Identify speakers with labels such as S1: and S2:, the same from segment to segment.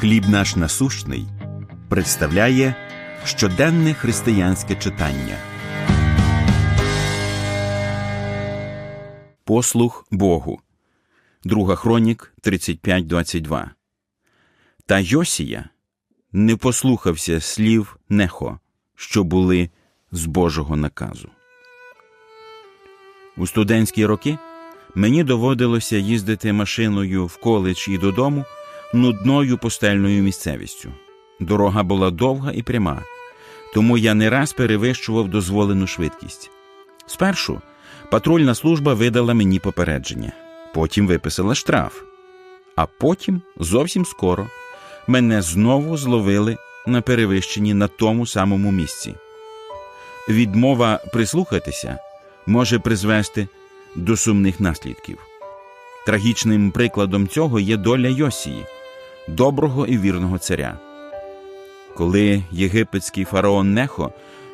S1: Хліб наш насущний представляє щоденне християнське читання. Послух Богу. Друга хронік 35.22. Та Йосія не послухався слів Нехо, що були з Божого наказу. У студентські роки мені доводилося їздити машиною в коледж і додому нудною пустельною місцевістю. Дорога була довга і пряма, тому я не раз перевищував дозволену швидкість. Спершу патрульна служба видала мені попередження, потім виписала штраф, а потім, зовсім скоро, мене знову зловили на перевищенні на тому самому місці. Відмова прислухатися може призвести до сумних наслідків. Трагічним прикладом цього є доля Йосії, доброго і вірного царя. Коли єгипетський фараон Нехо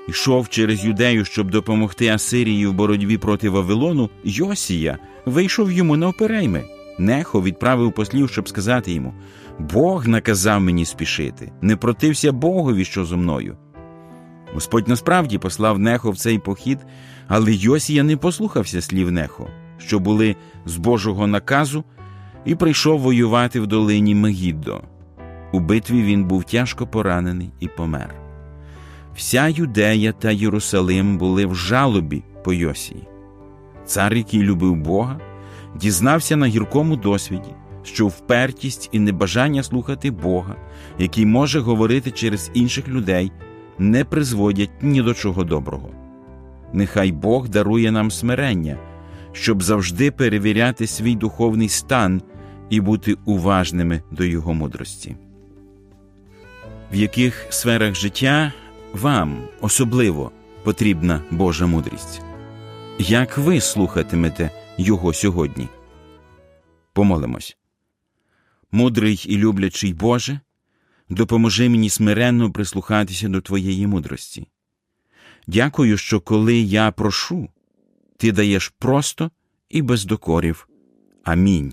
S1: йшов через юдею, щоб допомогти Асирії в боротьбі проти Вавилону, Йосія вийшов йому навперейми. Нехо відправив послів, щоб сказати йому: Бог наказав мені спішити, не протився Богові, що зо мною. Господь насправді послав Нехо в цей похід, але Йосія не послухався слів Нехо, що були з Божого наказу, і прийшов воювати в долині Мегіддо. У битві він був тяжко поранений і помер. Вся Юдея та Єрусалим були в жалобі по Йосії. Цар, який любив Бога, дізнався на гіркому досвіді, що впертість і небажання слухати Бога, який може говорити через інших людей, не призводять ні до чого доброго. Нехай Бог дарує нам смирення, щоб завжди перевіряти свій духовний стан і бути уважними до Його мудрості. В яких сферах життя вам особливо потрібна Божа мудрість? Як ви слухатимете Його сьогодні? Помолимось. Мудрий і люблячий Боже, допоможи мені смиренно прислухатися до Твоєї мудрості. Дякую, що коли я прошу, Ти даєш просто і без докорів. Амінь.